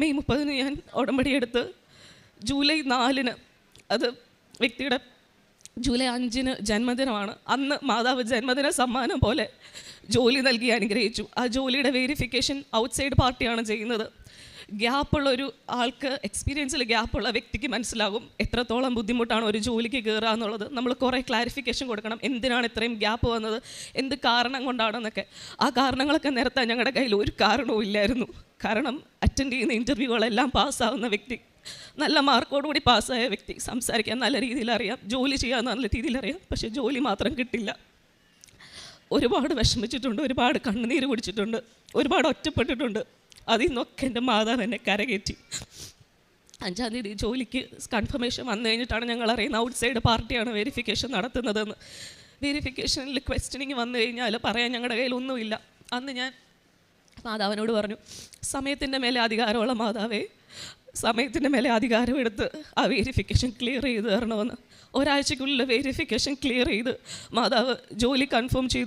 May മുപ്പതിന് ഞാൻ ഉടമ്പടി എടുത്ത് ജൂലൈ നാലിന് അത് വ്യക്തിയുടെ ജൂലൈ അഞ്ചിന് ജന്മദിനമാണ്. അന്ന് മാതാവ് ജന്മദിന സമ്മാനം പോലെ ജോലി നൽകി അനുഗ്രഹിച്ചു. ആ ജോലിയുടെ വേരിഫിക്കേഷൻ ഔട്ട്സൈഡ് പാർട്ടിയാണ് ചെയ്യുന്നത്. ഗ്യാപ്പുള്ള ഒരു ആൾക്ക് എക്സ്പീരിയൻസിൽ ഗ്യാപ്പുള്ള വ്യക്തിക്ക് മനസ്സിലാകും എത്രത്തോളം ബുദ്ധിമുട്ടാണ് ഒരു ജോലിക്ക് കയറുക എന്നുള്ളത്. നമ്മൾ കുറേ ക്ലാരിഫിക്കേഷൻ കൊടുക്കണം. എന്തിനാണ് ഇത്രയും ഗ്യാപ്പ് വന്നത്? എന്ത് കാരണം കൊണ്ടാണെന്നൊക്കെ. ആ കാരണങ്ങളൊക്കെ നിരത്താൻ ഞങ്ങളുടെ കയ്യിൽ ഒരു കാരണവും ഇല്ലായിരുന്നു. കാരണം അറ്റൻഡ് ചെയ്യുന്ന ഇന്റർവ്യൂകളെല്ലാം പാസ്സാവുന്ന വ്യക്തി നല്ല മാർക്കോടുകൂടി പാസ്സായ വ്യക്തി സംസാരിക്കാൻ നല്ല രീതിയിൽ അറിയാം ജോലി ചെയ്യാൻ നല്ല രീതിയിൽ അറിയാം പക്ഷേ ജോലി മാത്രം കിട്ടില്ല. ഒരുപാട് വിഷമിച്ചിട്ടുണ്ട് ഒരുപാട് കണ്ണുനീര് കുടിച്ചിട്ടുണ്ട് ഒരുപാട് ഒറ്റപ്പെട്ടിട്ടുണ്ട്. അതിൽ നിന്നൊക്കെ എന്റെ മാതാവ് എന്നെ കരകയറ്റി. അഞ്ചാം തീയതി ജോലിക്ക് കൺഫർമേഷൻ വന്നു കഴിഞ്ഞിട്ടാണ് ഞങ്ങൾ അറിയുന്നത് ഔട്ട് സൈഡ് പാർട്ടിയാണ് വെരിഫിക്കേഷൻ നടത്തുന്നതെന്ന്. വെരിഫിക്കേഷനിൽ ക്വസ്റ്റ്യനിങ് വന്നു കഴിഞ്ഞാൽ പറയാൻ ഞങ്ങളുടെ കയ്യിൽ ഒന്നുമില്ല. അന്ന് ഞാൻ മാതാവിനോട് പറഞ്ഞു സമയത്തിന്റെ മേലെ അധികാരമുള്ള മാതാവേ സമയത്തിന്റെ മേലെ അധികാരം എടുത്ത് ആ വേരിഫിക്കേഷൻ ക്ലിയർ ചെയ്ത് തരണമെന്ന്. ഒരാഴ്ചക്കുള്ളിൽ വേരിഫിക്കേഷൻ ക്ലിയർ ചെയ്ത് മാതാവ് ജോലി കൺഫേം ചെയ്തു.